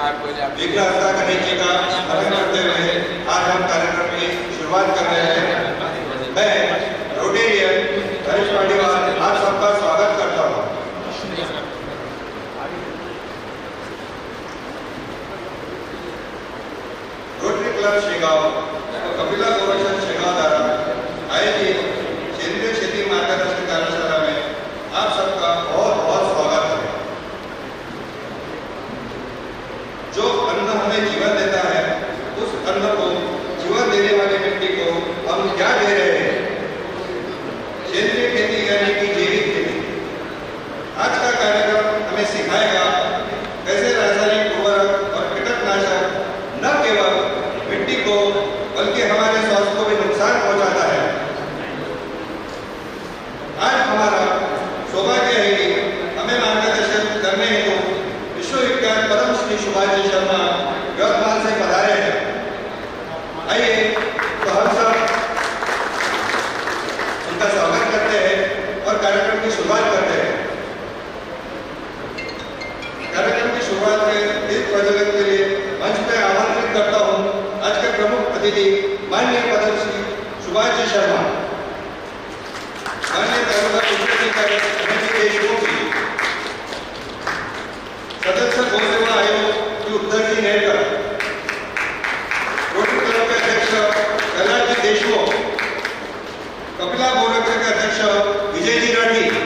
आठ बजे विकलांगता कमेटी का स्मरण करते हुए आज हम कार्यक्रम की शुरुआत कर रहे हैं। मैं रोटेरियन हरीश पांडेवाल आप सबका स्वागत करता हूँ। रोटरी क्लब शेगांव अतिथि मान्य पदमश्री सुभाष शर्मा मान्य तालुका निवडणुकीकारी अभिजित देशमुखी सदस्य आयोग उद्धवजी नेरकर रोटी अध्यक्ष कलाजी देशमुख कपिला अध्यक्ष विजयजी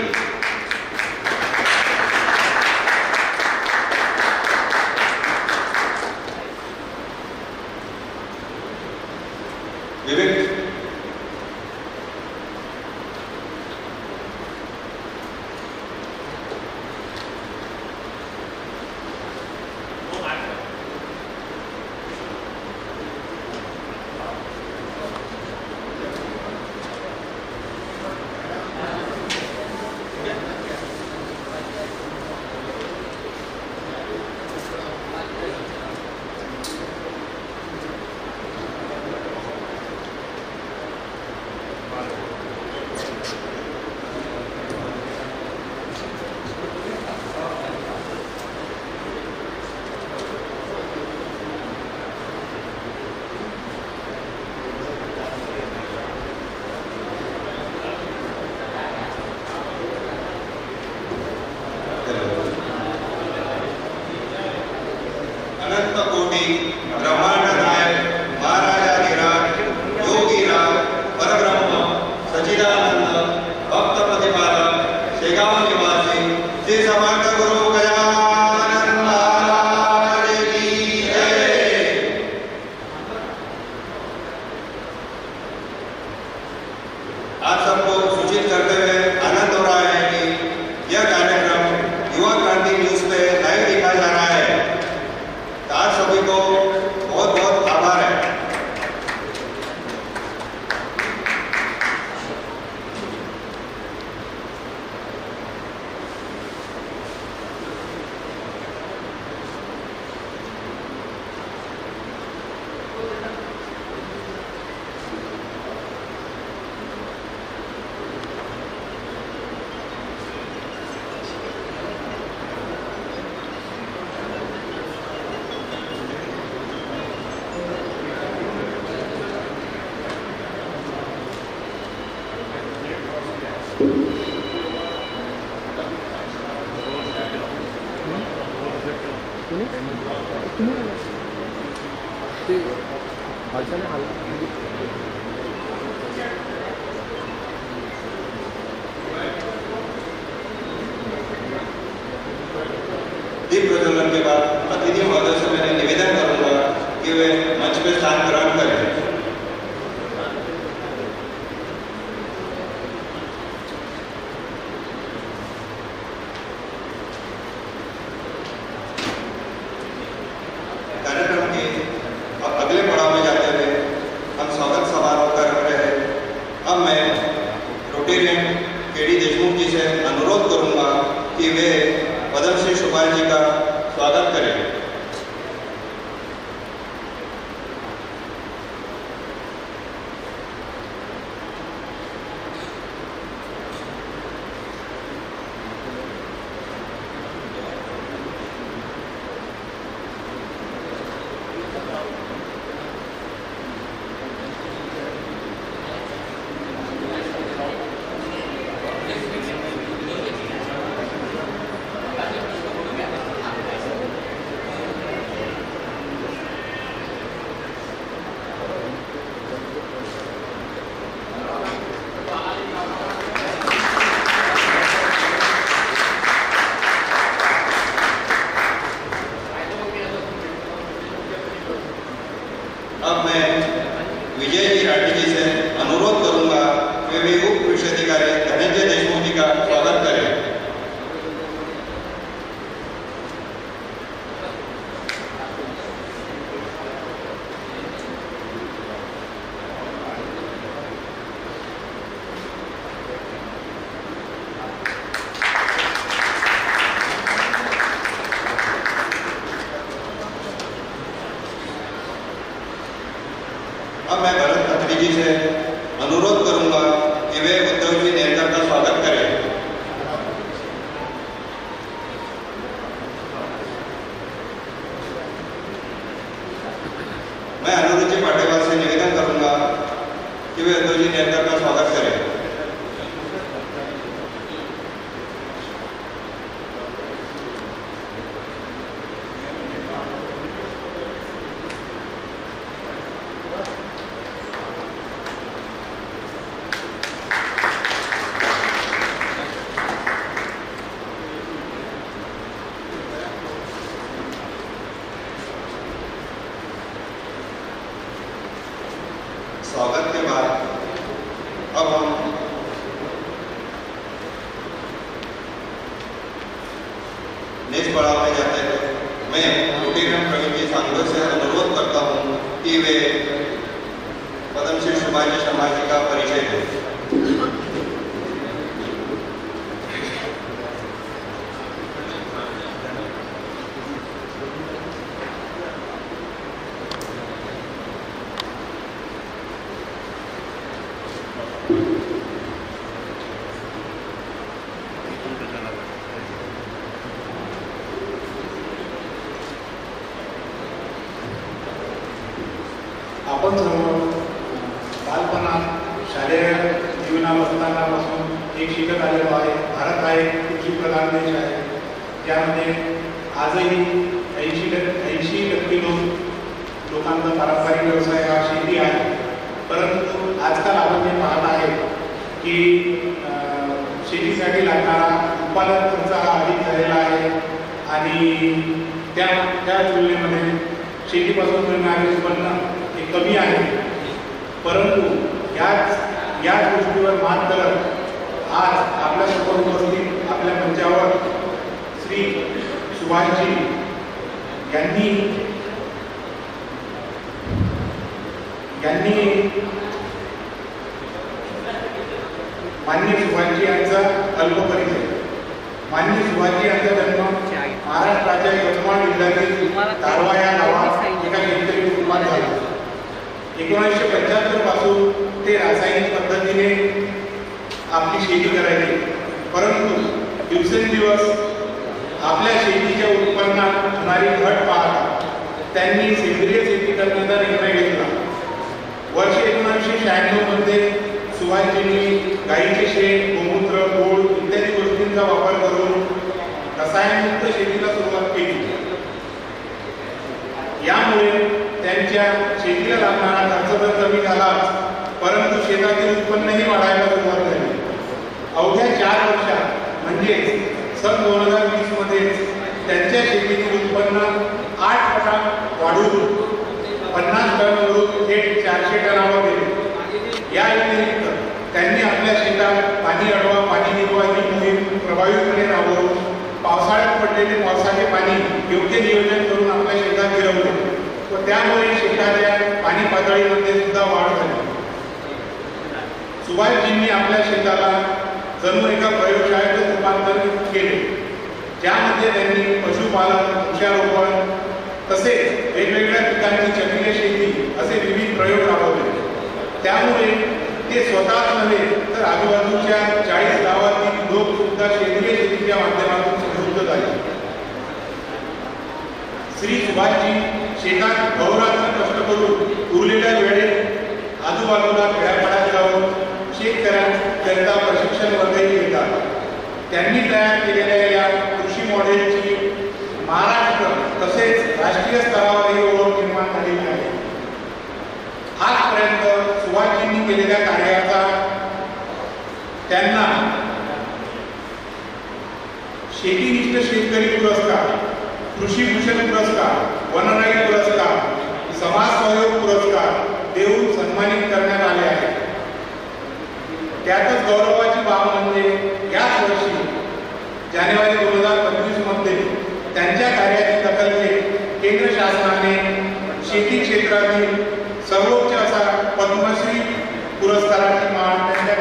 दीप प्रज्वलन के बाद अतिथि महोदय से मैंने निवेदन करूँगा कि वे मंच पर स्थान ग्रहण vai इवे पदमश्री शुभान्य सामाजिका परिषद हा एक कृषीप्रधान देश आहे. ज्यामध्ये आजही ऐंशी टक्के ऐंशी टक्के लोक लोकांचा पारंपरिक व्यवसाय हा शेती आहे. परंतु आजकाल आपण जे पाहत आहे की शेतीसाठी लागणारा उत्पादन खर्च हा अधिक झालेला आहे आणि त्या त्या तुलनेमध्ये शेतीपासून मिळणारे उत्पन्न हे कमी आहे. परंतु याच याच गोष्टीवर मात करत आज आपल्या आपल्यासमोर उपस्थित आपल्या मंचावर श्री सुभाषजी यांनी यांनी मान्य सुभाषजी यांचा अल्प परिचय. मान्य सुभाषजी यांचा जन्म महाराष्ट्राच्या यवतमाळ जिल्ह्यातील दारवा या गावात एका शेतकरी कुटुंबात झाला. एकोणीसशे पंच्याहत्तरपासून ते रासायनिक पद्धतीने आपली शेती करायची. परंतु दिवसेंदिवस आपल्या शेतीच्या उत्पन्नात होणारी घट पाहता त्यांनी सेंद्रिय शेती करण्याचा निर्णय घेतला. वर्ष एकोणीसशे शहाण्णवमध्ये सुभाषजींनी गाईचे शेण गोमूत्र गोड इत्यादी गोष्टींचा वापर करून रसायनमुक्त शेतीला सुरुवात केली. यामुळे त्यांच्या शेतीला लागणारा खर्च तर कमी झालाच परंतु शेतातील उत्पन्नही वाढायला सुरुवात झाली. अवघ्या चार वर्षात म्हणजे सन दोन हजार वीसमध्ये त्यांच्या शेतीतील उत्पन्न आठ पटा वाढून पन्नास टनवरून थेट चारशे टनावर गेले. या व्यतिरिक्त त्यांनी आपल्या शेतात पाणी अडवा पाणी निघवा ही मोहीम प्रभावीपणे राबवून पावसाळ्यात पडलेले पावसाचे पाणी योग्य नियोजन करून आपल्या शेतात फिरवले. व त्यामुळे शेताच्या पाणी पातळीमध्ये सुद्धा वाढ झाली. सुभाषजींनी आपल्या शेताला जणू एका प्रयोगशाळेत रूपांतर केले. ज्यामध्ये त्यांनी पशुपालन वृक्षारोपण तसेच वेगवेगळ्या पिकांची चक्रीय शेती असे विविध प्रयोग राबवले. त्यामुळे ते स्वतःच नव्हे तर आजूबाजूच्या चाळीस गावातील लोक सुद्धा सेंद्रिय शेतीच्या माध्यमातून समृद्ध झाले. श्री सुभाषजी शेतात गौरात्र कष्ट करून उरलेल्या वेळेत आजूबाजूला खेड्यापाड्यात जाऊन शेतकऱ्यांकरिता प्रशिक्षण वर्गही घेतात त्यांनी तयार केलेल्या या कृषी मॉडेलची महाराष्ट्र तसेच राष्ट्रीय स्तरावरही ओळख निर्माण झालेली आहे. आजपर्यंत सुभाषजींनी केलेल्या कार्याचा त्यांना शेतीनिष्ठ शेतकरी पुरस्कार कृषी भूषण पुरस्कार वनराई पुरस्कार समाज सहयोग पुरस्कार देऊन सन्मानित करण्यात आले आहे त्यातच गौरवाची बाब म्हणजे याच वर्षी जानेवारी दोन हजार पंचवीसमध्ये त्यांच्या कार्याची दखल घेत केंद्र शासनाने शेती क्षेत्रातील सर्वोच्च असा पद्मश्री पुरस्काराची मान त्यांच्या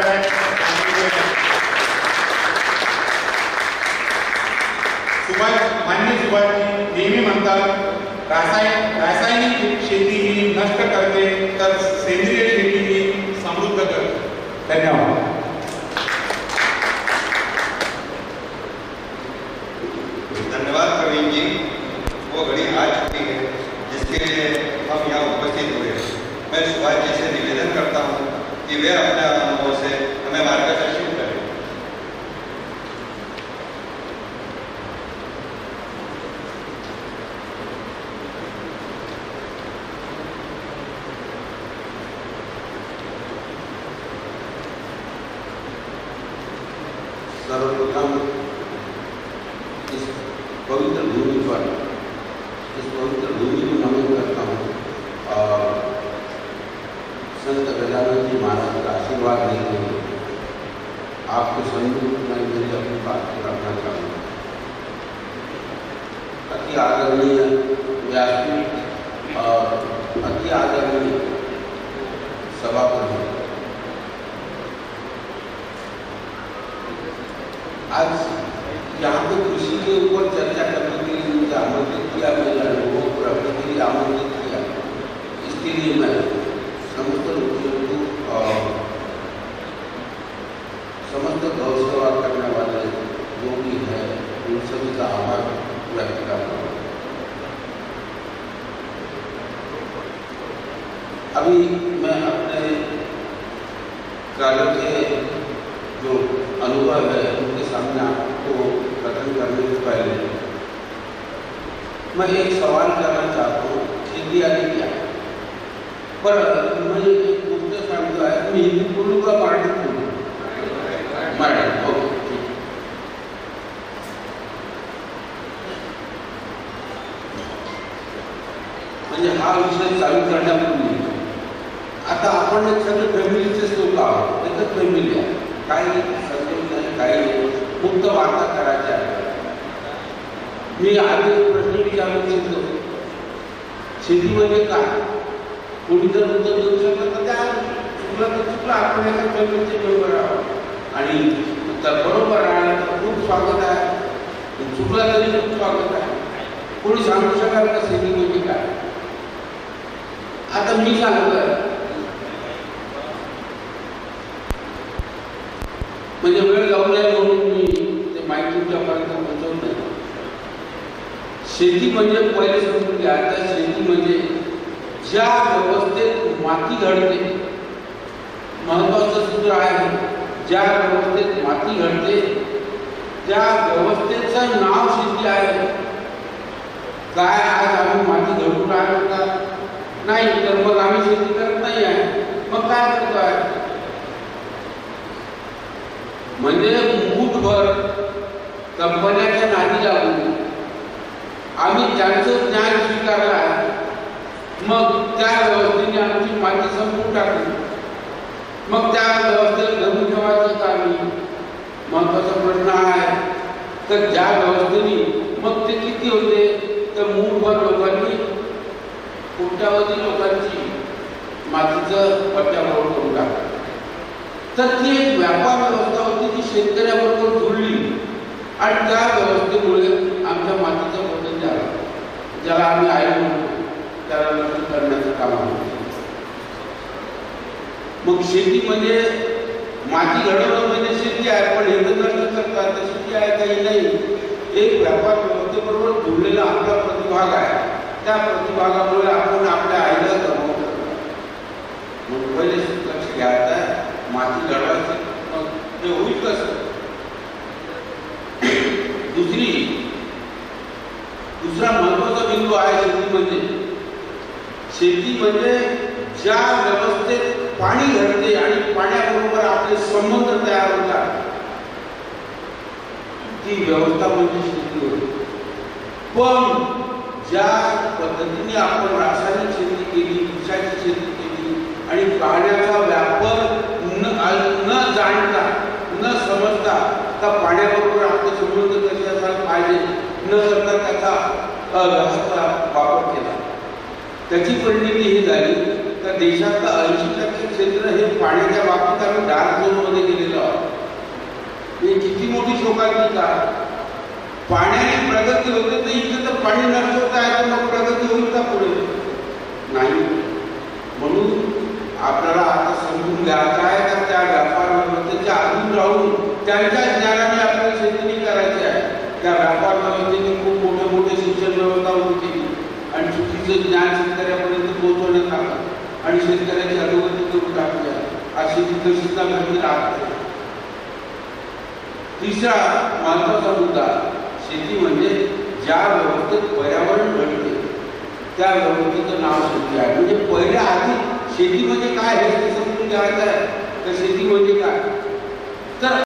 सुभाष मान्य सुभाषजी नेहमी म्हणतात रासायन रासायनिक शेती ही नष्ट करते तर सेंद्रिय धन्यवाद। धन्यवाद प्रवीण जी। वो घड़ी आ चुकी है, जिसके लिए हम यहाँ उपस्थित हुए मैं सुभाष जी से निवेदन करता हूँ कि वे अपने अनुभव से हमें मार्गदर्शन आज यहाँ पे कृषि के ऊपर चर्चा करने के लिए मुझे आमंत्रित किया, मेरे अनुभवों को रखने के लिए आमंत्रित किया। इसके लिए मैं समस्त लोगों को समस्त गौ सेवा करने वाले जो भी है, उन सभी का आभार व्यक्त करता हूँ। अभी मैं अपने कार्य के जो अनुभव है पहले मैं एक सवाल करना चाहता हूँ खेती आदि क्या पर मैं एक मुद्दे सांगतो आहे मी हिंदी बोलू का मराठीत बोलू मराठी ओके. म्हणजे हा विषय चालू करण्यापूर्वी आता आपण सगळे फॅमिलीचेच लोक आहोत एकच काही संदेश नाही. काही मुक्त वार्ता करायच्या मी आधी प्रश्न विचारू इच्छितो शेती म्हणजे काय? कोणी जर उत्तर देऊ शकलं तर त्या चुकलं तर चुकलं आपण एका चळवळीचे बरोबर आहोत आणि उत्तर बरोबर राहिलं तर खूप स्वागत आहे. चुकला तरी खूप स्वागत आहे. कोणी सांगू शकाल का शेती म्हणजे काय? आता मी सांगतोय. म्हणजे वेळ जाऊ नये म्हणून मी ते माहिती तुमच्यापर्यंत पोहोचवत नाही शेती म्हणजे पहिले समजून घ्या. आता शेती म्हणजे ज्या व्यवस्थेत माती घडते महत्वाचं सूत्र आहे ज्या व्यवस्थेत माती घडते त्या व्यवस्थेचं नाव शेती आहे. काय आज आम्ही माती घडून राहिलो का? नाही तर मग आम्ही शेती करत नाही आहे. मग काय करतो आहे? म्हणजे मूठभर कंपन्याच्या नादी लागून आम्ही त्यांचं ज्ञान स्वीकारलं आहे मग त्या व्यवस्थेने आमची माती संपून टाकली. मग त्या व्यवस्थेला धरून ठेवायचं का आम्ही. महत्त्वाचा प्रश्न आहे तर ज्या व्यवस्थेने मग ते किती होते तर मूळभर लोकांनी कोट्यावधी लोकांची मातीचं पट्ट्याबरोबर करून टाकलं. तर ती एक व्यापार व्यवस्था होती ती शेतकऱ्याबरोबर जुळली. आणि त्या व्यवस्थेमुळे आमच्या मातीचं ज्याला आम्ही आई म्हणतो त्याला लक्ष करण्याचं काम आहे. मग शेती म्हणजे माती घडवणं म्हणजे शेती आहे पण हे तर नष्ट तर शेती आहे काही नाही एक व्यापार व्यवस्थेबरोबर जुळलेला आपला प्रतिभाग आहे. त्या प्रतिभागामुळे आपण आपल्या आईला गमवतो मग पहिले लक्ष घ्यायचं आहे माती घडवायची मग ते होईल कसं? दुसरी दुसरा महत्त्व बिंदू आहे शेती म्हणजे. शेती म्हणजे ज्या व्यवस्थेत पाणी घडते आणि पाण्याबरोबर आपले संबंध तयार होतात ती व्यवस्था म्हणजे शेती होते पण ज्या पद्धतीने आपण रासायनिक शेती केली विषाची शेती केली आणि पाण्याचा व्यापार न न जाणता न समजता त्या पाण्याबरोबर आपले संबंध कसे असायला पाहिजे न करता त्याचा अव्यवस्था वापर केला. त्याची परिणिती ही झाली तर देशातलं ऐंशी टक्के क्षेत्र हे पाण्याच्या बाबतीत आम्ही डार्क झोनमध्ये गेलेलो आहोत हे किती मोठी शोकांतिका. पाण्याने प्रगती होते तर इथे तर पाणी नष्ट होत आहे तर मग प्रगती होईल का पुढे नाही म्हणून आपल्याला आता समजून घ्यायचं आहे का त्या व्यापार व्यवस्थेच्या अजून राहून त्यांच्या ज्ञानाने आपल्याला शेती नाही करायची आहे त्या व्यापार व्यवस्थेने खूप मोठे मोठे शिक्षण व्यवस्था उभी केली आणि चुकीचं ज्ञान शेतकऱ्यापर्यंत पोहोचवण्यात आलं आणि शेतकऱ्याची अधोगती करून टाकली आहे घडून शेती तिसरा महत्त्वाचा मुद्दा शेती म्हणजे ज्या व्यवस्थेत पर्यावरण घडते त्या व्यवस्थेचं नाव शेती आहे. म्हणजे पहिल्या आधी शेती म्हणजे काय हे समजून घ्यायचं आहे. तर शेती म्हणजे काय?